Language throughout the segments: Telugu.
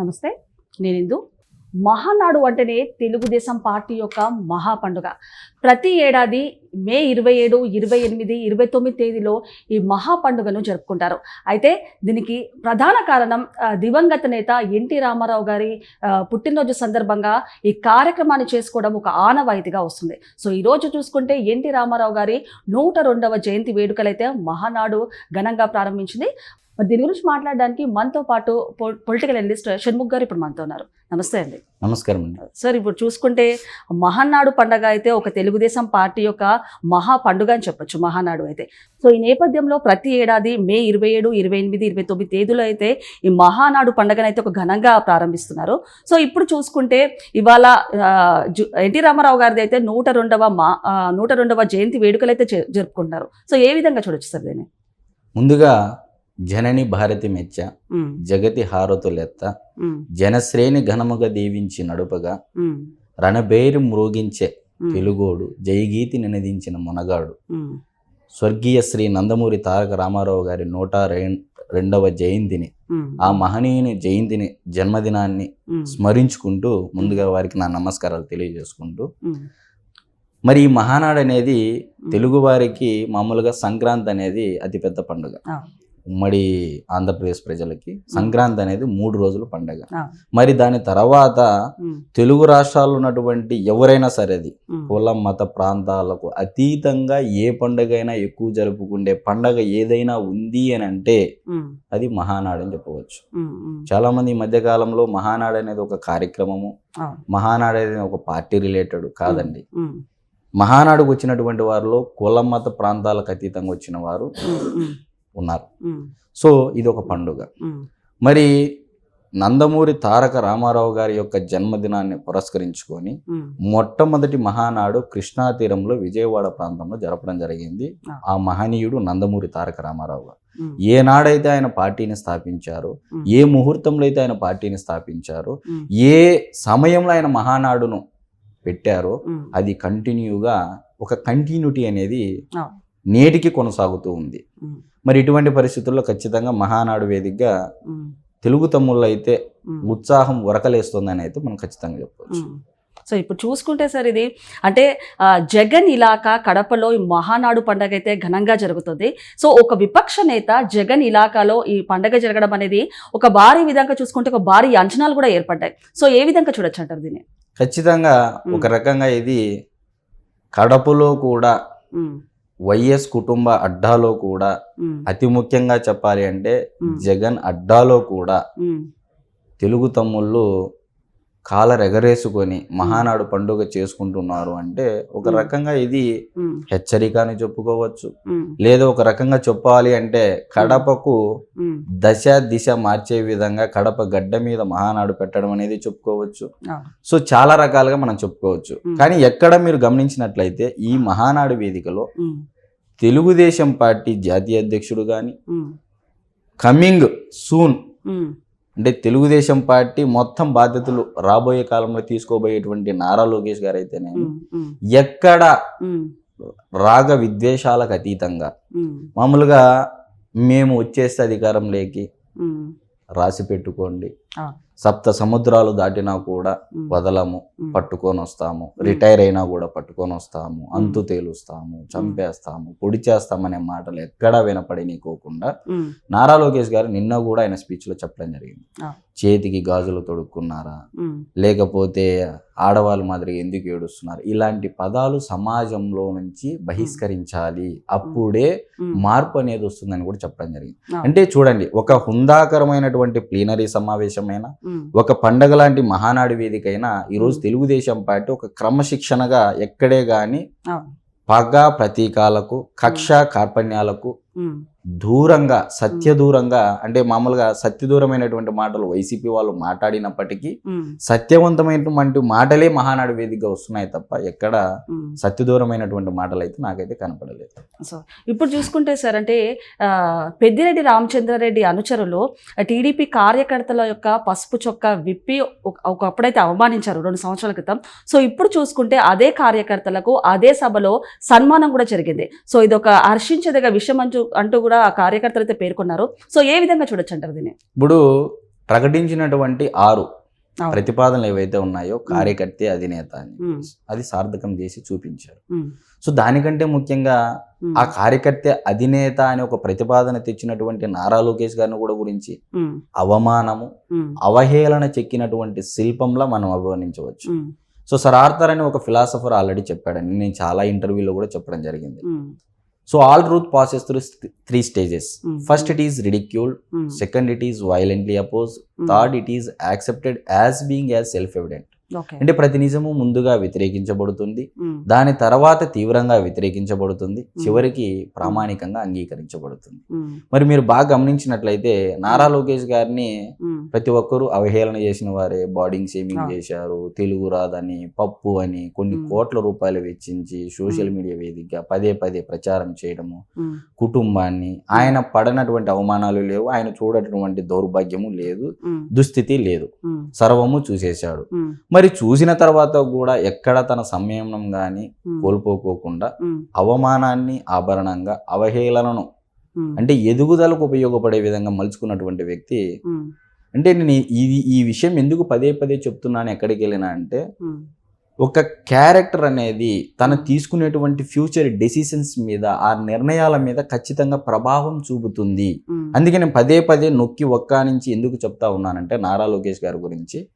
నమస్తే నేను ఇందు. మహానాడు అంటేనే తెలుగుదేశం పార్టీ యొక్క మహా పండుగ ప్రతి ఏడాది మే ఇరవై ఏడు ఇరవై ఎనిమిది ఇరవై తొమ్మిది తేదీలో ఈ మహా పండుగను జరుపుకుంటారు. అయితే దీనికి ప్రధాన కారణం దివంగత నేత ఎన్టీ రామారావు గారి పుట్టినరోజు సందర్భంగా ఈ కార్యక్రమాన్ని చేసుకోవడం ఒక ఆనవాయితీగా వస్తుంది. సో ఈ రోజు చూసుకుంటే ఎన్టీ రామారావు గారి నూట రెండవ జయంతి వేడుకలైతే మహానాడు ఘనంగా ప్రారంభించింది. మరి దీని గురించి మాట్లాడడానికి మనతో పాటు పొలిటికల్ అనలిస్ట్ షణ్ముఖ్ గారు ఇప్పుడు మనతో ఉన్నారు. నమస్తే అండి. నమస్కారం అండి. సార్ ఇప్పుడు చూసుకుంటే మహానాడు పండగ అయితే ఒక తెలుగుదేశం పార్టీ యొక్క మహా పండుగ అని చెప్పొచ్చు మహానాడు అయితే. సో ఈ నేపథ్యంలో ప్రతి ఏడాది మే ఇరవై ఏడు ఇరవై ఎనిమిది ఇరవై తొమ్మిది తేదీలో అయితే ఈ మహానాడు పండుగను అయితే ఒక ఘనంగా ప్రారంభిస్తున్నారు. సో ఇప్పుడు చూసుకుంటే ఇవాళ ఎన్టీ రామారావు గారిది అయితే నూట రెండవ మా నూట రెండవ జయంతి వేడుకలు అయితే జరుపుకుంటున్నారు. సో ఏ విధంగా చూడొచ్చు సార్ దీన్ని? ముందుగా జనని భారతి మెచ్చ జగతి హారతులెత్త జనశ్రేణి ఘనముగా దీవించి నడుపగా రణబేరు మ్రోగించే ఉమ్, తెలుగోడు జయగీతి నినదించిన మునగాడు. స్వర్గీయ శ్రీ నందమూరి తారక రామారావు గారి నూట రెం- రెండవ జయంతిని ఆ మహనీయుని జయంతిని జన్మదినాన్ని స్మరించుకుంటూ ముందుగా వారికి నా నమస్కారాలు తెలియజేసుకుంటూ మరి ఈ మహానాడు అనేది తెలుగు వారికి మామూలుగా సంక్రాంతి అనేది అతిపెద్ద పండుగ. ఉమ్మడి ఆంధ్రప్రదేశ్ ప్రజలకి సంక్రాంతి అనేది మూడు రోజుల పండుగ. మరి దాని తర్వాత తెలుగు రాష్ట్రాల్లో ఉన్నటువంటి ఎవరైనా సరే అది కుల మత ప్రాంతాలకు అతీతంగా ఏ పండుగ అయినా ఎక్కువ జరుపుకుండే పండగ ఏదైనా ఉంది అని అంటే అది మహానాడు అని చెప్పవచ్చు. చాలా మంది ఈ మధ్య కాలంలో మహానాడు అనేది ఒక కార్యక్రమము. మహానాడు అనేది ఒక పార్టీ రిలేటెడ్ కాదండి. మహానాడుకు వచ్చినటువంటి వారిలో కుల మత ప్రాంతాలకు అతీతంగా వచ్చిన వారు ఉన్నారు. సో ఇది ఒక పండుగ మరి నందమూరి తారక రామారావు గారి యొక్క జన్మదినాన్ని పురస్కరించుకొని మొట్టమొదటి మహానాడు కృష్ణా తీరంలో విజయవాడ ప్రాంతంలో జరపడం జరిగింది. ఆ. మహనీయుడు నందమూరి తారక రామారావు గారు. ఏనాడైతే ఆయన పార్టీని స్థాపించారో ఏ ముహూర్తంలో అయితే ఆయన పార్టీని స్థాపించారో ఏ సమయంలో ఆయన మహానాడును పెట్టారో అది కంటిన్యూగా ఒక కంటిన్యూటీ అనేది. నేటికి కొనసాగుతూ ఉంది. మరి ఇటువంటి పరిస్థితుల్లో ఖచ్చితంగా మహానాడు వేదికగా తెలుగు తమ్ముళ్ళు అయితే ఉత్సాహం ఉరకలేస్తుందని అయితే మనం ఖచ్చితంగా చెప్పవచ్చు. సో ఇప్పుడు చూసుకుంటే సార్ ఇది అంటే జగన్ ఇలాకా కడపలో ఈ మహానాడు పండగ అయితే ఘనంగా జరుగుతుంది. సో ఒక విపక్ష నేత జగన్ ఇలాకాలో ఈ పండగ జరగడం అనేది ఒక భారీ విధంగా చూసుకుంటే ఒక భారీ అంచనాలు కూడా ఏర్పడ్డాయి. సో ఏ విధంగా చూడొచ్చు అంటారు దీన్ని? ఖచ్చితంగా ఒక రకంగా ఇది కడపలో కూడా వైఎస్ కుటుంబ అడ్డాలో కూడా అతి ముఖ్యంగా చెప్పాలి అంటే జగన్ అడ్డాలో కూడా తెలుగు తమ్ముళ్ళు కాలర్ ఎగరేసుకొని మహానాడు పండుగ చేసుకుంటున్నారు అంటే ఒక. రకంగా ఇది హెచ్చరిక అని చెప్పుకోవచ్చు. లేదా ఒక రకంగా చెప్పాలి అంటే కడపకు దశ దిశ మార్చే విధంగా కడప గడ్డ మీద మహానాడు పెట్టడం అనేది చెప్పుకోవచ్చు. సో చాలా రకాలుగా మనం చెప్పుకోవచ్చు. కానీ ఎక్కడ మీరు గమనించినట్లయితే ఈ మహానాడు వేదికలో తెలుగుదేశం పార్టీ జాతీయ అధ్యక్షుడు కానీ కమింగ్ సూన్ అంటే తెలుగుదేశం పార్టీ మొత్తం బాధ్యతలు రాబోయే కాలంలో తీసుకోబోయేటువంటి నారా లోకేష్ గారు అయితేనే ఎక్కడ రాగ విద్వేషాలకు అతీతంగా. మామూలుగా మేము వచ్చేస్తే అధికారంలోకి ఉమ్, రాసి పెట్టుకోండి. సప్త సముద్రాలు దాటినా కూడా వదలము పట్టుకొని వస్తాము రిటైర్ అయినా కూడా పట్టుకొని వస్తాము అంతు తేలుస్తాము చంపేస్తాము పొడి చేస్తామనే మాటలు ఎక్కడా వినపడి నీకోకుండా ఉమ్, నారా లోకేష్ గారు నిన్న కూడా ఆయన స్పీచ్లో చెప్పడం జరిగింది. చేతికి గాజులు తొడుక్కున్నారా? లేకపోతే ఆడవాళ్ళ మాదిరిగా ఎందుకు ఏడుస్తున్నారు? ఇలాంటి పదాలు సమాజంలో నుంచి బహిష్కరించాలి. అప్పుడే మార్పు అనేది వస్తుందని కూడా చెప్పడం జరిగింది. అంటే చూడండి ఒక హుందాకరమైనటువంటి ప్లీనరీ సమావేశమైన ఒక పండగ లాంటి మహానాడు వేదికైనా ఈరోజు. తెలుగుదేశం పార్టీ ఒక క్రమశిక్షణగా ఎక్కడే గాని అవును. పగ ప్రతీకాలకు కక్ష కార్పణ్యాలకు దూరంగా సత్య దూరంగా అంటే మామూలుగా సత్య దూరమైనటువంటి మాటలు వైసీపీ వాళ్ళు మాట్లాడినప్పటికీ సత్యవంతమైనటువంటి మాటలే మహానాడు వేదికగా వస్తున్నాయి తప్ప ఎక్కడ. సత్య దూరమైనటువంటి మాటలు అయితే నాకైతే కనపడలేదు. సో ఇప్పుడు చూసుకుంటే సార్ అంటే ఆ, పెద్దిరెడ్డి రామచంద్రారెడ్డి అనుచరులు టీడీపీ కార్యకర్తల యొక్క పసుపు చొక్కా విప్పి ఒక- ఒకప్పుడైతే అవమానించారు రెండు సంవత్సరాల క్రితం. సో ఇప్పుడు చూసుకుంటే అదే కార్యకర్తలకు అదే సభలో సన్మానం కూడా జరిగింది. సో ఇది ఒక హర్షించదగ విషయం అంటూ అంటూ కూడా ఆ కార్యకర్తలు అయితే పేర్కొన్నారు. సో ఏ విధంగా చూడొచ్చు అంటారు దీన్ని? ఇప్పుడు ప్రకటించినటువంటి ఆరు. ప్రతిపాదనలు ఏవైతే ఉన్నాయో కార్యకర్తే అధినేత అని అది సార్థకం చేసి చూపించారు. సో దానికంటే ముఖ్యంగా ఆ కార్యకర్త అధినేత అనే ఒక ప్రతిపాదన తెచ్చినటువంటి నారా లోకేష్ గారిని కూడా గురించి అవమానము అవహేళన చెక్కినటువంటి శిల్పంలా మనం అభివర్ణించవచ్చు. సో సర్ ఆర్థర్ అని ఒక ఫిలాసఫర్ ఆల్రెడీ చెప్పాడని నేను చాలా ఇంటర్వ్యూలో కూడా చెప్పడం జరిగింది. So all truth passes through three stages. Mm -hmm. First, it is ridiculed. Mm -hmm. Second, it is violently opposed. Mm -hmm. Third, it is accepted as being as self-evident. అంటే ప్రతి నిజము ముందుగా వ్యతిరేకించబడుతుంది. దాని తర్వాత తీవ్రంగా వ్యతిరేకించబడుతుంది. చివరికి ప్రామాణికంగా అంగీకరించబడుతుంది. మరి మీరు బాగా గమనించినట్లయితే నారా లోకేష్ గారిని ప్రతి ఒక్కరూ అవహేళన చేసిన వారే. Body shaming. చేశారు. తెలుగు రాదని పప్పు అని కొన్ని. కోట్ల రూపాయలు వెచ్చించి సోషల్. మీడియా వేదికగా పదే పదే ప్రచారం చేయడము కుటుంబాన్ని ఆయన పడనటువంటి అవమానాలు లేవు ఆయన చూడటువంటి దౌర్భాగ్యము లేదు దుస్థితి లేదు. సర్వము చూసేశాడు. ఉమ్, మరి చూసిన తర్వాత కూడా ఎక్కడ తన సంయమనం గాని ఉమ్, కోల్పోకోకుండా అవమానాన్ని ఆభరణంగా అవహేళనను అంటే ఎదుగుదలకు ఉపయోగపడే విధంగా మలుచుకున్నటువంటి వ్యక్తి అంటే నేను ఇది ఈ విషయం ఎందుకు పదే పదే చెప్తున్నాను ఎక్కడికి వెళ్ళినా అంటే ఒక క్యారెక్టర్ అనేది తను తీసుకునేటువంటి ఫ్యూచర్ డెసిషన్స్ మీద ఆ నిర్ణయాల మీద ఖచ్చితంగా ప్రభావం చూపుతుంది. అందుకే నేను పదే పదే నొక్కి ఒక్క నుంచి ఎందుకు చెప్తా ఉన్నానంటే నారా లోకేష్ గారి గురించి.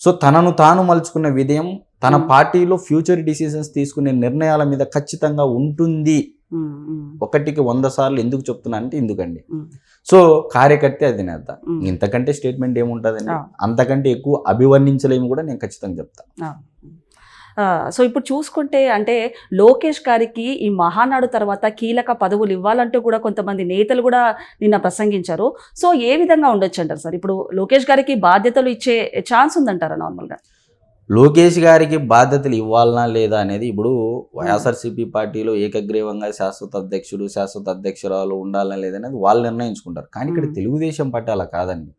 సో తనను తాను మలుచుకున్న విధయం తన. పార్టీలో ఫ్యూచర్ డిసిషన్స్ తీసుకునే నిర్ణయాల మీద ఖచ్చితంగా ఉంటుంది. ఒకటికి వంద సార్లు ఎందుకు చెప్తున్నా అంటే ఎందుకండి? సో కార్యకర్త అధినేత ఉమ్. ఇంతకంటే స్టేట్మెంట్ ఏముంటుందండి? ఆ. అంతకంటే ఎక్కువ అభివర్ణించలేము కూడా నేను ఖచ్చితంగా చెప్తా. ఆ, సో ఇప్పుడు చూసుకుంటే అంటే లోకేష్ గారికి ఈ మహానాడు తర్వాత కీలక పదవులు ఇవ్వాలంటూ కూడా కొంతమంది నేతలు కూడా నిన్న ప్రసంగించారు. సో ఏ విధంగా ఉండొచ్చు అంటారు సార్? ఇప్పుడు లోకేష్ గారికి బాధ్యతలు ఇచ్చే ఛాన్స్ ఉందంటారా నార్మల్గా? లోకేష్ గారికి బాధ్యతలు ఇవ్వాలనా లేదా అనేది ఇప్పుడు వైఎస్ఆర్సీపీ పార్టీలో ఏకగ్రీవంగా శాశ్వత అధ్యక్షుడు శాశ్వత అధ్యక్షురాలు ఉండాలనా లేదనేది వాళ్ళు నిర్ణయించుకుంటారు. కానీ ఇక్కడ. తెలుగుదేశం పార్టీ అలా కాదండి.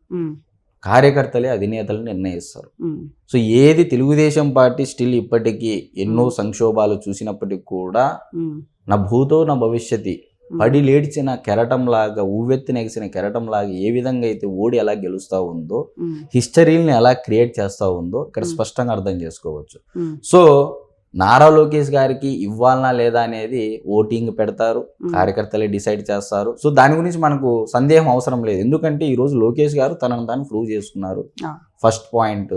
కార్యకర్తలే అధినేతలు నిర్ణయిస్తారు. సో ఏది తెలుగుదేశం పార్టీ స్టిల్ ఇప్పటికీ ఎన్నో. సంక్షోభాలు చూసినప్పటికీ కూడా నా భూతో నా భవిష్యత్తి పడి లేడ్చిన కెరటంలాగా ఎగిసిన కెరటంలాగా ఏ విధంగా అయితే ఓడి ఎలా గెలుస్తూ ఉందో హిస్టరీని ఎలా క్రియేట్ చేస్తూ ఉందో ఇక్కడ. స్పష్టంగా అర్థం చేసుకోవచ్చు. సో నారా లోకేష్ గారికి ఇవ్వాలనా లేదా అనేది ఓటింగ్ పెడతారు కార్యకర్తలే డిసైడ్ చేస్తారు. సో దాని గురించి మనకు సందేహం అవసరం లేదు. ఎందుకంటే ఈ రోజు లోకేష్ గారు తనను తాను ప్రూవ్ చేసుకున్నారు. First point.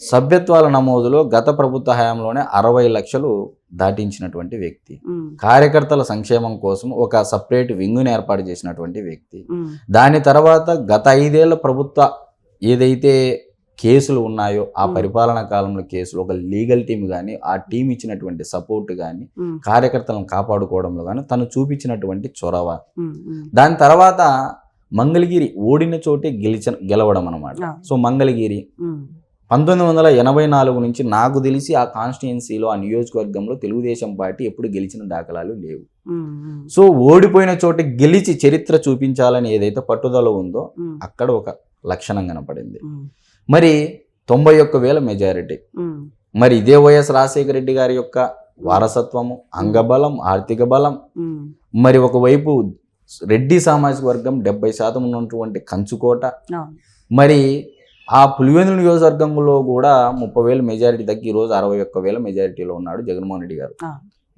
సభ్యత్వాల నమోదులో గత ప్రభుత్వ హయాంలోనే అరవై లక్షలు దాటించినటువంటి వ్యక్తి. కార్యకర్తల సంక్షేమం కోసం ఒక సపరేట్ వింగుని ఏర్పాటు చేసినటువంటి వ్యక్తి. దాని తర్వాత గత ఐదేళ్ళ ప్రభుత్వ ఏదైతే కేసులు ఉన్నాయో ఆ. పరిపాలనా కాలంలో కేసులు ఒక లీగల్ టీం కానీ ఆ టీం ఇచ్చినటువంటి సపోర్ట్ కానీ కార్యకర్తలను కాపాడుకోవడంలో కానీ తను చూపించినటువంటి చొరవ. దాని తర్వాత మంగళగిరి ఓడిన చోటే గెలిచ గెలవడం అనమాట. సో మంగళగిరి పంతొమ్మిది వందల ఎనభై నాలుగు నుంచి నాకు తెలిసి ఆ కాన్స్టిట్యుయెన్సీలో ఆ నియోజకవర్గంలో తెలుగుదేశం పార్టీ ఎప్పుడు గెలిచిన దాఖలాలు లేవు. సో ఓడిపోయిన చోట గెలిచి చరిత్ర చూపించాలని ఏదైతే పట్టుదల ఉందో అక్కడ ఒక లక్షణం కనపడింది. మరి తొంభై ఒక్క వేల మెజారిటీ. మరి ఇదే వైఎస్ రాజశేఖర రెడ్డి గారి యొక్క వారసత్వము అంగబలం ఆర్థిక బలం. మరి ఒకవైపు రెడ్డి సామాజిక వర్గం డెబ్బై శాతం ఉన్నటువంటి కంచుకోట. మరి ఆ పులివెందుల నియోజకవర్గంలో కూడా ముప్పై వేల మెజారిటీ తగ్గి ఈ రోజు అరవై ఒక్క వేల మెజారిటీలో ఉన్నాడు జగన్మోహన్ రెడ్డి గారు.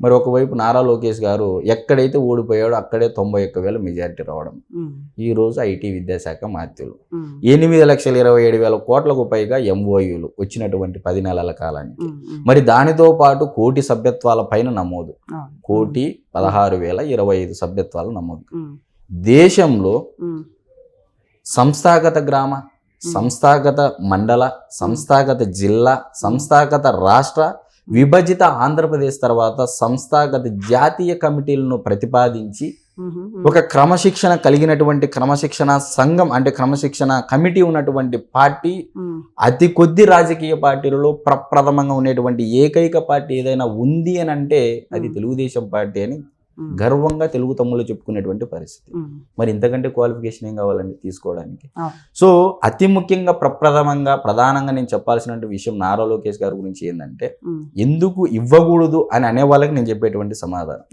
మరి ఒకవైపు నారా లోకేష్ గారు ఎక్కడైతే ఓడిపోయాడో అక్కడే తొంభై ఒక్క వేల మెజారిటీ రావడం. ఈ రోజు ఐటీ విద్యాశాఖ మాత్యులు. ఉమ్, ఎనిమిది లక్షల ఇరవై ఏడు వేల కోట్లకు పైగా ఎంఓయూలు వచ్చినటువంటి పది నెలల కాలానికి మరి దానితో పాటు కోటి సభ్యత్వాల పైన నమోదు. కోటి పదహారు వేల ఇరవై ఐదు సభ్యత్వాల నమోదు. దేశంలో సంస్థాగత గ్రామ సంస్థాగత మండల సంస్థాగత జిల్లా సంస్థాగత రాష్ట్ర విభజిత ఆంధ్రప్రదేశ్ తర్వాత సంస్థాగత జాతీయ కమిటీలను ప్రతిపాదించి ఒక క్రమశిక్షణ కలిగినటువంటి క్రమశిక్షణ సంఘం అంటే క్రమశిక్షణ కమిటీ ఉన్నటువంటి పార్టీ అతి కొద్ది రాజకీయ పార్టీలలో ప్రప్రథమంగా ఉండేటువంటి ఏకైక పార్టీ ఏదైనా ఉంది అని అంటే అది. తెలుగుదేశం పార్టీ అని గర్వంగా తెలుగు తమ్ముళ్ళు చెప్పుకునేటువంటి పరిస్థితి. మరి ఇంతకంటే క్వాలిఫికేషన్ ఏం కావాలండి తీసుకోవడానికి. సో అతి ముఖ్యంగా ప్రప్రథమంగా ప్రధానంగా నేను చెప్పాల్సిన విషయం నారా లోకేష్ గారి గురించి ఏంటంటే ఎందుకు ఇవ్వకూడదు అని అనే వాళ్ళకి నేను చెప్పేటువంటి సమాధానం.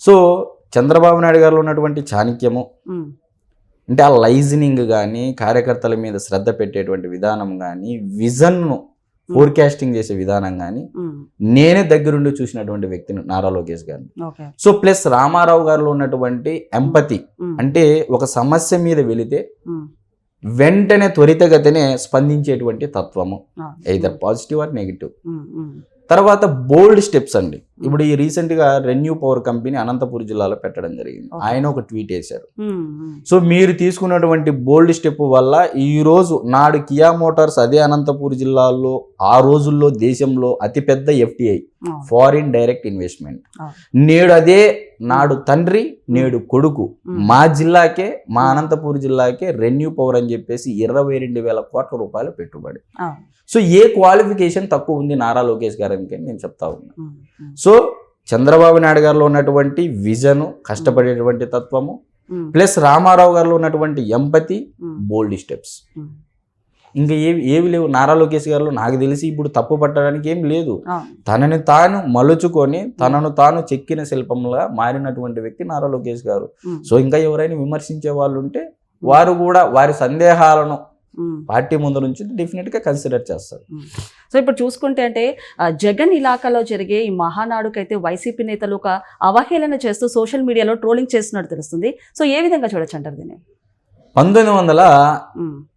సో చంద్రబాబు నాయుడు గారిలో ఉన్నటువంటి చాణక్యము అంటే ఆ లైజనింగ్ కానీ కార్యకర్తల మీద శ్రద్ధ పెట్టేటువంటి విధానం కానీ విజన్ను ఫోర్కాస్టింగ్ చేసే విధానం కానీ ఉమ్, నేనే దగ్గరుండి చూసినటువంటి వ్యక్తిని నారా లోకేష్ గారిని. సో ప్లస్ రామారావు గారిలో ఉన్నటువంటి ఎంపతి ఉమ్, అంటే ఒక సమస్య మీద వెళితే వెంటనే త్వరితగతినే స్పందించేటువంటి తత్వము. ఆ, either పాజిటివ్ ఆర్ నెగిటివ్ తర్వాత బోల్డ్ స్టెప్స్ అండి. ఇప్పుడు ఈ రీసెంట్గా రెన్యూ పవర్ కంపెనీ అనంతపూర్ జిల్లాలో పెట్టడం జరిగింది. ఆయన ఒక ట్వీట్ వేశారు. సో మీరు తీసుకున్నటువంటి బోల్డ్ స్టెప్ వల్ల ఈ రోజు నాడు కియా మోటార్స్ అదే అనంతపూర్ జిల్లాలో ఆ రోజుల్లో దేశంలో అతిపెద్ద ఎఫ్టిఐ ఆ, ఫారిన్ డైరెక్ట్ ఇన్వెస్ట్మెంట్. నేడు అదే నాడు తండ్రి నేడు కొడుకు. మా. జిల్లాకే మా అనంతపూర్ జిల్లాకే రెన్యూ పవర్ అని చెప్పేసి ఇరవై రెండు వేల కోట్ల రూపాయలు పెట్టుబడి. సో ఏ క్వాలిఫికేషన్ తక్కువ ఉంది నారా లోకేష్ గారికి నేను చెప్తా ఉన్నా. సో చంద్రబాబు నాయుడు గారిలో ఉన్నటువంటి విజను కష్టపడేటువంటి తత్వము ప్లస్ రామారావు గారిలో ఉన్నటువంటి ఎంపతి బోల్డ్ స్టెప్స్. ఇంకా ఏవి ఏవి లేవు. నారా లోకేష్ గారిలో నాకు తెలిసి ఇప్పుడు తప్పు పట్టడానికి ఏం లేదు. తనని తాను మలుచుకొని తనను తాను చెక్కిన శిల్పంలా మారినటువంటి వ్యక్తి నారా లోకేష్ గారు. సో ఇంకా ఎవరైనా విమర్శించే వాళ్ళు ఉంటే వారు కూడా వారి సందేహాలను. పార్టీ ముందు నుంచి డెఫినెట్గా కన్సిడర్ చేస్తారు. సో ఇప్పుడు చూసుకుంటే అంటే జగన్ ఇలాకాలో జరిగే ఈ మహానాడుకైతే వైసీపీ నేతలు ఒక అవహేళన చేస్తూ సోషల్ మీడియాలో ట్రోలింగ్ చేస్తున్నట్టు తెలుస్తుంది. సో ఏ విధంగా చూడొచ్చు అంటారు దీన్ని? పంతొమ్మిది వందల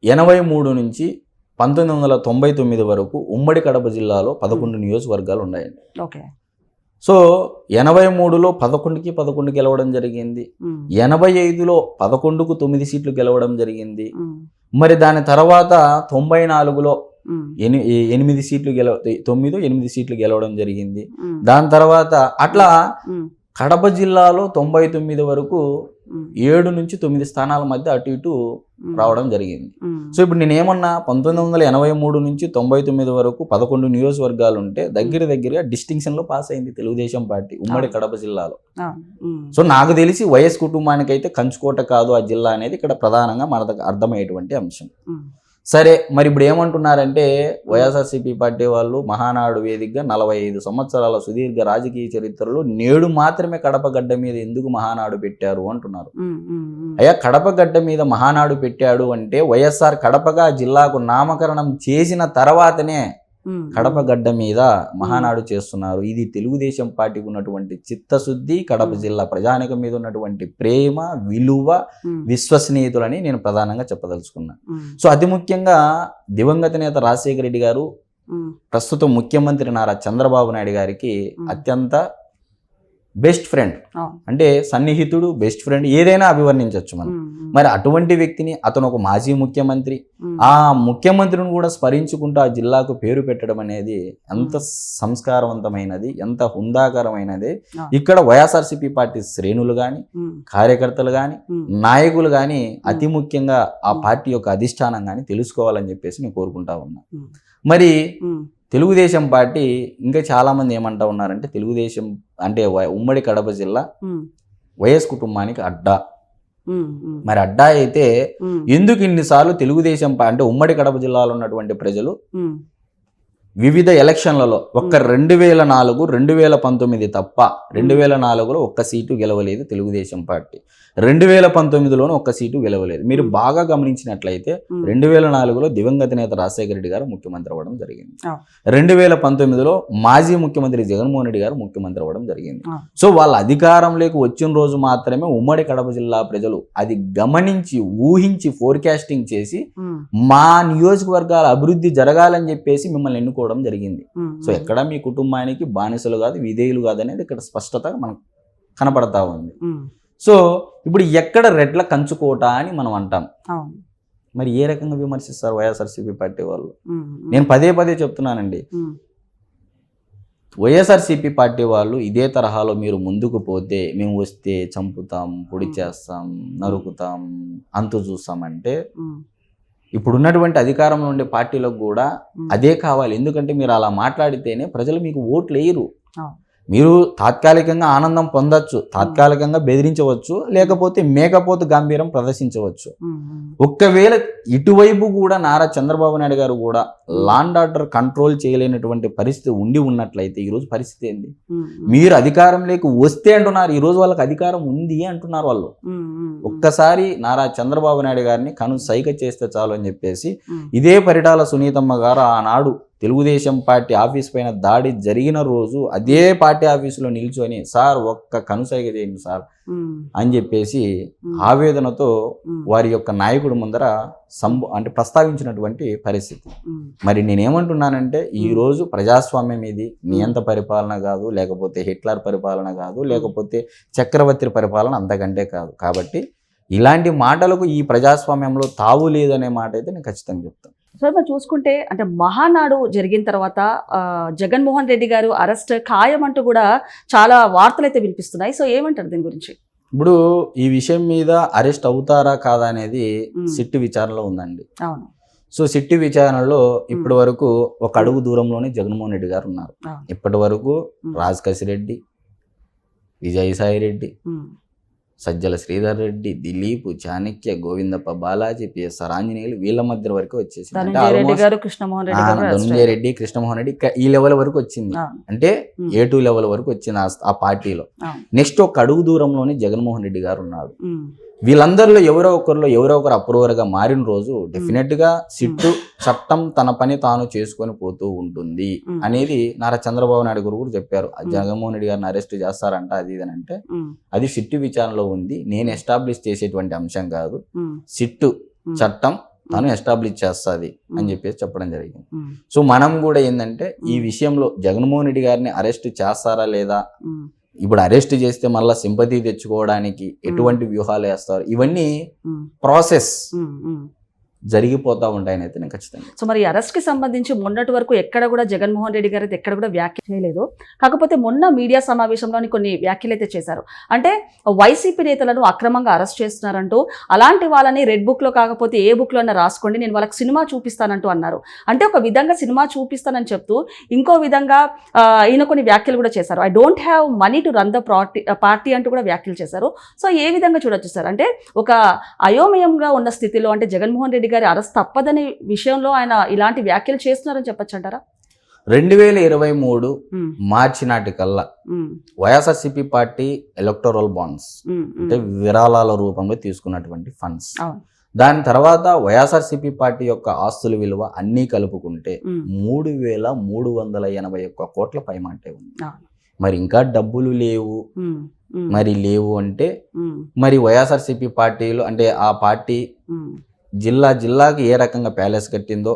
ఎనభై మూడు నుంచి పంతొమ్మిది వందల తొంభై తొమ్మిది వరకు ఉమ్మడి కడప జిల్లాలో పదకొండు నియోజకవర్గాలు ఉన్నాయండి. ఓకే. సో ఎనభై మూడులో పదకొండుకి పదకొండు గెలవడం జరిగింది. ఎనభై ఐదులో పదకొండుకు తొమ్మిది సీట్లు గెలవడం జరిగింది. మరి దాని తర్వాత తొంభై నాలుగులో ఎని ఎనిమిది సీట్లు గెలవ తొమ్మిదో ఎనిమిది సీట్లు గెలవడం జరిగింది. దాని తర్వాత అట్లా కడప జిల్లాలో తొంభై తొమ్మిది వరకు ఏడు నుంచి తొమ్మిది స్థానాల మధ్య అటు ఇటు రావడం జరిగింది. సో ఇప్పుడు నేను ఏమన్నా పంతొమ్మిది వందల ఎనభై మూడు నుంచి తొంభై తొమ్మిది వరకు పదకొండు నియోజకవర్గాలు ఉంటే దగ్గర దగ్గరగా డిస్టింక్షన్లో పాస్ అయింది తెలుగుదేశం పార్టీ ఉమ్మడి. కడప జిల్లాలో. సో నాకు తెలిసి వైఎస్ కుటుంబానికి అయితే కంచుకోట కాదు ఆ జిల్లా అనేది ఇక్కడ ప్రధానంగా మనకు అర్థమయ్యేటువంటి అంశం. సరే మరి ఇప్పుడు ఏమంటున్నారంటే వైఎస్ఆర్సీపీ పార్టీ వాళ్ళు మహానాడు వేదికగా నలభై ఐదు సంవత్సరాల సుదీర్ఘ రాజకీయ చరిత్రలో నేడు మాత్రమే కడప గడ్డ మీద ఎందుకు మహానాడు పెట్టారు అంటున్నారు. అయ్యా కడప గడ్డ మీద మహానాడు పెట్టాడు అంటే వైఎస్ఆర్ కడపగా జిల్లాకు నామకరణం చేసిన తర్వాతనే కడప గడ్డ మీద మహానాడు చేస్తున్నారు. ఇది తెలుగుదేశం పార్టీకి ఉన్నటువంటి చిత్తశుద్ధి కడప జిల్లా ప్రజానికం మీద ఉన్నటువంటి ప్రేమ విలువ విశ్వసనీయతలని నేను ప్రధానంగా చెప్పదలుచుకున్నా. సో అతి ముఖ్యంగా దివంగత నేత రాజశేఖర రెడ్డి గారు ప్రస్తుతం ముఖ్యమంత్రి నారా చంద్రబాబు నాయుడు గారికి. అత్యంత బెస్ట్ ఫ్రెండ్. అంటే సన్నిహితుడు బెస్ట్ ఫ్రెండ్ ఏదైనా అభివర్ణించవచ్చు మనం. మరి అటువంటి వ్యక్తిని అతను ఒక మాజీ ముఖ్యమంత్రి ఆ ముఖ్యమంత్రిని కూడా స్మరించుకుంటూ ఆ జిల్లాకు పేరు పెట్టడం అనేది ఎంత సంస్కారవంతమైనది ఎంత హుందాకరమైనది. ఇక్కడ వైఎస్ఆర్సీపీ పార్టీ శ్రేణులు కానీ కార్యకర్తలు కానీ నాయకులు కానీ అతి ముఖ్యంగా ఆ పార్టీ యొక్క అధిష్టానం కానీ తెలుసుకోవాలని చెప్పేసి నేను కోరుకుంటా ఉన్నా. మరి తెలుగుదేశం పార్టీ ఇంకా చాలా మంది ఏమంటా ఉన్నారంటే తెలుగుదేశం అంటే ఉమ్మడి కడప జిల్లా వైఎస్ కుటుంబానికి అడ్డా. మరి అడ్డా అయితే ఎందుకు ఇన్నిసార్లు తెలుగుదేశం అంటే ఉమ్మడి కడప జిల్లాలో ఉన్నటువంటి ప్రజలు వివిధ ఎలక్షన్లలో ఒక్క రెండు వేల నాలుగు రెండు వేల పంతొమ్మిది తప్ప రెండు వేల నాలుగులో ఒక్క సీటు గెలవలేదు తెలుగుదేశం పార్టీ. రెండు వేల పంతొమ్మిదిలోనూ ఒక్క సీటు గెలవలేదు. మీరు బాగా గమనించినట్లయితే రెండు వేల నాలుగులో దివంగత నేత రాజశేఖర రెడ్డి గారు ముఖ్యమంత్రి అవ్వడం జరిగింది. రెండు వేల పంతొమ్మిదిలో మాజీ ముఖ్యమంత్రి జగన్మోహన్ రెడ్డి గారు ముఖ్యమంత్రి అవ్వడం జరిగింది. సో వాళ్ళ అధికారంలోకి వచ్చిన రోజు మాత్రమే ఉమ్మడి కడప జిల్లా ప్రజలు అది గమనించి ఊహించి ఫోర్కాస్టింగ్ చేసి మా నియోజకవర్గాల అభివృద్ధి జరగాలని చెప్పేసి మిమ్మల్ని ఎన్నుకోవడం జరిగింది. సో ఎక్కడ మీ కుటుంబానికి బానిసలు కాదు విధేయులు కాదు అనేది ఇక్కడ స్పష్టత మనకు కనపడతా ఉంది. సో ఇప్పుడు ఎక్కడ రెడ్ల కంచుకోట అని మనం అంటాం. మరి ఏ రకంగా విమర్శిస్తారు వైఎస్ఆర్సీపీ పార్టీ వాళ్ళు? నేను పదే పదే చెప్తున్నానండి. వైఎస్ఆర్సీపీ పార్టీ వాళ్ళు ఇదే తరహాలో మీరు ముందుకు పోతే మేము వస్తే చంపుతాం పొడి చేస్తాం నరుకుతాం అంతు చూస్తామంటే ఇప్పుడున్నటువంటి అధికారంలో ఉండే పార్టీలకు కూడా అదే కావాలి. ఎందుకంటే మీరు అలా మాట్లాడితేనే ప్రజలు మీకు ఓట్లు వేయరు. మీరు తాత్కాలికంగా ఆనందం పొందొచ్చు తాత్కాలికంగా బెదిరించవచ్చు లేకపోతే మేకపోతు గంభీరం ప్రదర్శించవచ్చు. ఒక్కవేళ ఇటువైపు కూడా నారా చంద్రబాబు నాయుడు గారు కూడా లాండ్ ఆర్డర్ కంట్రోల్ చేయలేనటువంటి పరిస్థితి ఉండి ఉన్నట్లయితే ఈరోజు పరిస్థితి ఏంది? మీరు అధికారంలోకి వస్తే అంటున్నారు ఈరోజు వాళ్ళకి అధికారం ఉంది అంటున్నారు వాళ్ళు. ఒక్కసారి నారా చంద్రబాబు నాయుడు గారిని కను సైగ చేస్తే చాలు అని చెప్పేసి ఇదే పరిటాల సునీతమ్మ గారు ఆనాడు తెలుగుదేశం పార్టీ ఆఫీస్ పైన దాడి జరిగిన రోజు అదే పార్టీ ఆఫీసులో నిల్చొని సార్ ఒక్క కనుసైగ చేయండి సార్ అని చెప్పేసి ఆవేదనతో వారి యొక్క నాయకుడు ముందర సంబ అంటే ప్రస్తావించినటువంటి పరిస్థితి. మరి నేనేమంటున్నానంటే ఈ రోజు ప్రజాస్వామ్యం ఇది నియంత పరిపాలన కాదు లేకపోతే హిట్లర్ పరిపాలన కాదు లేకపోతే చక్రవర్తి పరిపాలన అంతకంటే కాదు. కాబట్టి ఇలాంటి మాటలకు ఈ ప్రజాస్వామ్యంలో తావు లేదనే మాట అయితే నేను ఖచ్చితంగా చెప్తాను. సో మనం చూసుకుంటే అంటే మహానాడు జరిగిన తర్వాత జగన్మోహన్ రెడ్డి గారు అరెస్ట్ ఖాయం అంటూ కూడా చాలా వార్తలు అయితే వినిపిస్తున్నాయి. సో ఏమంటారు దీని గురించి? ఇప్పుడు ఈ విషయం మీద అరెస్ట్ అవుతారా కాదా అనేది. సిట్టు విచారణలో ఉందండి. అవును. సో సిట్టు విచారణలో ఇప్పటి వరకు ఒక అడుగు దూరంలోనే జగన్మోహన్ రెడ్డి గారు ఉన్నారు. ఇప్పటి వరకు మ్మ్. రాజ్ రెడ్డి విజయసాయి రెడ్డి సజ్జల శ్రీధర్ రెడ్డి దిలీప్ చాణక్య గోవిందప్ప బాలాజీ పిఎస్ఆర్ ఆంజనేయులు వీళ్ళ మధ్య వరకు వచ్చేసింది. ధనంజయ రెడ్డి కృష్ణమోహన్ రెడ్డి ఈ లెవెల్ వరకు వచ్చింది. అంటే. ఏ టూ లెవెల్ వరకు వచ్చింది ఆ- పార్టీలో. నెక్స్ట్ ఒక అడుగు దూరంలోనే జగన్మోహన్ రెడ్డి గారు ఉన్నాడు. ఉమ్, వీళ్ళందరిలో ఎవరో ఒకరిలో ఎవరో ఒకరు అప్రూవర్గా మారిన రోజు డెఫినెట్గా సిట్టు చట్టం తన పని తాను చేసుకొని పోతూ ఉంటుంది. అనేది నారా చంద్రబాబు నాయుడు గారు కూడా చెప్పారు. జగన్మోహన్ రెడ్డి గారిని అరెస్ట్ చేస్తారంట అది ఇది అంటే అది సిట్టు విచారణలో ఉంది. నేను ఎస్టాబ్లిష్ చేసేటువంటి అంశం కాదు. సిట్టు చట్టం తను ఎస్టాబ్లిష్ చేస్తుంది అని. చెప్పేసి చెప్పడం జరిగింది. సో మనం కూడా ఏంటంటే ఈ. విషయంలో జగన్మోహన్ రెడ్డి గారిని అరెస్ట్ చేస్తారా లేదా ఇప్పుడు అరెస్ట్ చేస్తే మళ్ళీ సింపతి తెచ్చుకోవడానికి ఎటువంటి వ్యూహాలు వేస్తారు? ఇవన్నీ ప్రాసెస్. జరిగిపోతూ ఉంటాయని అయితే నేను ఖచ్చితంగా. సో మరి అరెస్ట్కి సంబంధించి మొన్నటి వరకు ఎక్కడ కూడా జగన్మోహన్ రెడ్డి గారు అయితే ఎక్కడ కూడా వ్యాఖ్య చేయలేదు. కాకపోతే మొన్న మీడియా సమావేశంలోని కొన్ని వ్యాఖ్యలు అయితే చేశారు. అంటే వైసీపీ నేతలను అక్రమంగా అరెస్ట్ చేస్తున్నారంటూ అలాంటి వాళ్ళని రెడ్ బుక్లో కాకపోతే ఏ బుక్లో రాసుకోండి నేను వాళ్ళకి సినిమా చూపిస్తానంటూ అన్నారు. అంటే ఒక విధంగా సినిమా చూపిస్తానని చెప్తూ ఇంకో విధంగా ఈయన కొన్ని వ్యాఖ్యలు కూడా చేశారు. I don't have money to run the party party అంటూ కూడా వ్యాఖ్యలు చేశారు. సో ఏ విధంగా చూడొచ్చు సార్? అంటే ఒక అయోమయంగా ఉన్న స్థితిలో అంటే జగన్మోహన్ రెడ్డి గారి అరెస్ట్ తప్పదనే విషయంలో ఆయన ఇలాంటి వ్యాఖ్యలు చేస్తున్నారని చెప్పొచ్చు అంటారా? రెండు వేల ఇరవై మూడు మార్చి నాటికల్లా వైఎస్ఆర్సిపి పార్టీ ఎలక్టోరల్ బాండ్స్ అంటే విరాళాల రూపంలో తీసుకున్నటువంటి ఫండ్స్. దాని తర్వాత వైఎస్ఆర్సిపి పార్టీ యొక్క ఆస్తుల విలువ అన్నీ కలుపుకుంటే మూడు వేల మూడు వందల ఎనభై ఒక్క కోట్ల పైమాటే ఉంది. మరి ఇంకా డబ్బులు లేవు. మరి లేవు అంటే మరి వైఎస్ఆర్సిపి పార్టీలు అంటే ఆ పార్టీ జిల్లా జిల్లాకి ఏ రకంగా ప్యాలెస్ కట్టిందో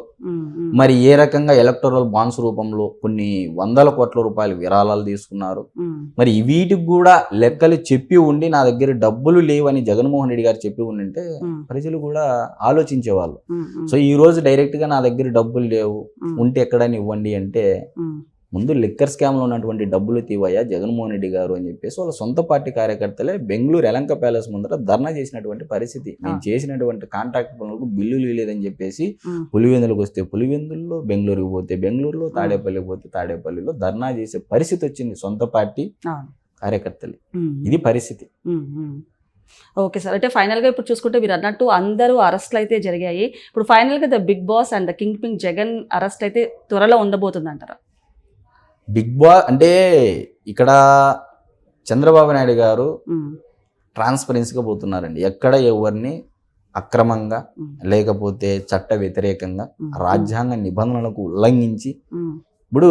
మరి ఏ రకంగా ఎలక్టోరల్ బాండ్స్ రూపంలో కొన్ని వందల కోట్ల రూపాయలు విరాళాలు తీసుకున్నారు. మరి వీటికి కూడా లెక్కలు చెప్పి ఉండి నా దగ్గర డబ్బులు లేవని జగన్మోహన్ రెడ్డి గారు చెప్పి ఉండింటే ప్రజలు కూడా ఆలోచించేవాళ్ళు. సో ఈ రోజు డైరెక్ట్గా నా దగ్గర డబ్బులు లేవు. ఉంటే ఎక్కడని ఇవ్వండి అంటే ముందు లిక్కర్ స్కామ్లో ఉన్నటువంటి డబ్బులు తీవయ్యా జగన్మోహన్ రెడ్డి గారు అని చెప్పేసి వాళ్ళ సొంత పార్టీ కార్యకర్తలే బెంగళూరు ఎలంక ప్యాలెస్ ముందర ధర్నా చేసినటువంటి పరిస్థితి. నేను చేసినటువంటి కాంట్రాక్ట్ పనులకు బిల్లులు లేదని చెప్పేసి పులివెందులకు వస్తే పులివెందుల్లో బెంగళూరుకి పోతే బెంగళూరులో తాడేపల్లికి పోతే తాడేపల్లిలో ధర్నా చేసే పరిస్థితి వచ్చింది సొంత పార్టీ కార్యకర్తలు. ఇది పరిస్థితి. Okay sir. అంటే ఫైనల్గా ఇప్పుడు చూసుకుంటే మీరు అన్నట్టు అందరూ అరెస్ట్లు అయితే జరిగాయి. ఇప్పుడు ఫైనల్గా the big boss and the king pin Jagan arrest అయితే త్వరలో ఉండబోతుంది అంటారా బిగ్ బా అంటే ఇక్కడ చంద్రబాబు నాయుడు గారు ట్రాన్స్పరెన్సీగా పోతున్నారండి. ఎక్కడ ఎవరిని అక్రమంగా లేకపోతే చట్ట వ్యతిరేకంగా రాజ్యాంగ నిబంధనలకు ఉల్లంఘించి ఇప్పుడు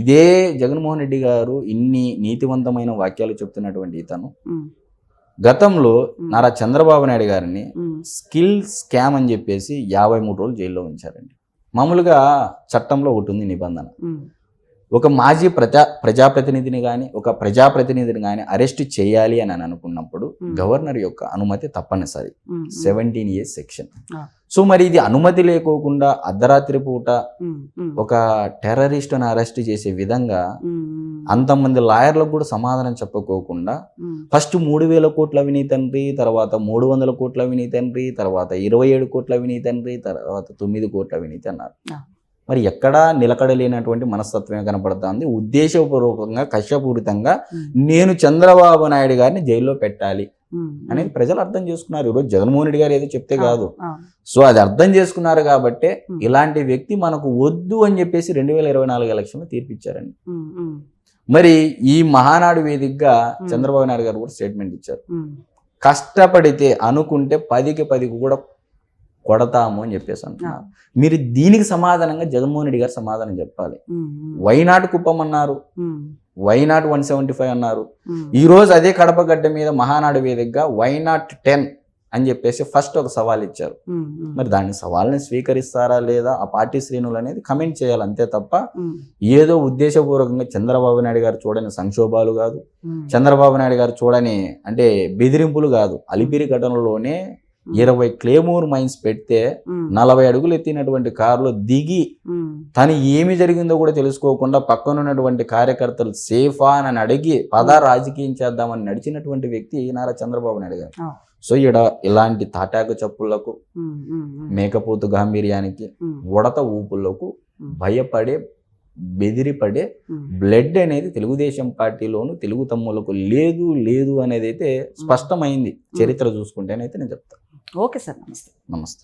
ఇదే జగన్మోహన్ రెడ్డి గారు ఇన్ని నీతివంతమైన వాక్యాలు చెప్తున్నటువంటి ఇతను. గతంలో నారా చంద్రబాబు నాయుడు గారిని స్కిల్ స్కామ్ అని చెప్పేసి యాభై మూడు రోజులు జైల్లో ఉంచారండి. మామూలుగా చట్టంలో ఒకటి ఉంది నిబంధన. ఒక మాజీ ప్రజా ప్రజాప్రతినిధిని కానీ ఒక ప్రజాప్రతినిధిని కానీ అరెస్ట్ చేయాలి అని అని అనుకున్నప్పుడు. గవర్నర్ యొక్క అనుమతి తప్పనిసరి. Seventeen years section. సో మరి ఇది అనుమతి లేకోకుండా అర్ధరాత్రి పూట ఒక టెర్రరిస్ట్ని అరెస్ట్ చేసే విధంగా అంతమంది లాయర్లకు కూడా సమాధానం చెప్పకోకుండా ఫస్ట్ మూడు వేల కోట్ల అవినీతి తండ్రి తర్వాత మూడు వందల కోట్ల అవినీతి తండ్రి తర్వాత ఇరవై ఏడు కోట్ల అవినీతి తండ్రి తర్వాత తొమ్మిది కోట్ల అవినీతి అన్నారు. మరి ఎక్కడా నిలకడలేనటువంటి మనస్తత్వమే కనపడుతుంది. ఉద్దేశపూర్వకంగా కష్టపూరితంగా నేను చంద్రబాబు నాయుడు గారిని జైల్లో పెట్టాలి అనేది ప్రజలు అర్థం చేసుకున్నారు. ఈరోజు జగన్మోహన్ రెడ్డి గారు ఏదో చెప్తే కాదు. సో అది అర్థం చేసుకున్నారు కాబట్టే. ఇలాంటి వ్యక్తి మనకు వద్దు అని చెప్పేసి రెండు వేల ఇరవై నాలుగు ఎలక్షన్లో తీర్పిచ్చారండి. మరి ఈ మహానాడు వేదికగా. చంద్రబాబు నాయుడు గారు కూడా స్టేట్మెంట్ ఇచ్చారు. కష్టపడితే అనుకుంటే పదికి పదికి కూడా కొడతాము అని చెప్పేసి అంటున్నారు. మీరు దీనికి సమాధానంగా జగన్మోహన్ రెడ్డి గారు సమాధానం చెప్పాలి. వైనాట్ కుప్పం అన్నారు. వైనాట్ వన్ సెవెంటీ ఫైవ్ అన్నారు. ఈ రోజు అదే కడప గడ్డ మీద మహానాడు వేదికగా వైనాట్ టెన్ అని చెప్పేసి ఫస్ట్ ఒక సవాల్ ఇచ్చారు. మరి దాన్ని సవాల్ని స్వీకరిస్తారా లేదా? ఆ పార్టీ శ్రేణులు అనేది కమెంట్ చేయాలి అంతే తప్ప ఏదో ఉద్దేశపూర్వకంగా చంద్రబాబు నాయుడు గారు చూడని సంక్షోభాలు కాదు. చంద్రబాబు నాయుడు గారు చూడని అంటే బెదిరింపులు కాదు. అలిపిరి ఘటనలోనే ఇరవై క్లేమూర్ మైన్స్ పెడితే నలభై అడుగులు ఎత్తినటువంటి కారులో దిగి తను ఏమి జరిగిందో కూడా తెలుసుకోకుండా పక్కన ఉన్నటువంటి కార్యకర్తలు సేఫా అని అడిగి పద రాజకీయం చేద్దామని నడిచినటువంటి వ్యక్తి నారా చంద్రబాబు నాయుడు గారు. సో ఈడ ఇలాంటి తాటాకు చప్పులకు మేకపోతు గాంభీర్యానికి ఉడత ఊపులకు. భయపడే బెదిరిపడే. బ్లడ్ అనేది తెలుగుదేశం పార్టీలోను తెలుగు తమ్ములకు లేదు లేదు అనేది అయితే స్పష్టమైంది చరిత్ర చూసుకుంటేనైతే నేను చెప్తాను ఓకే సార్ నమస్తే. నమస్తే.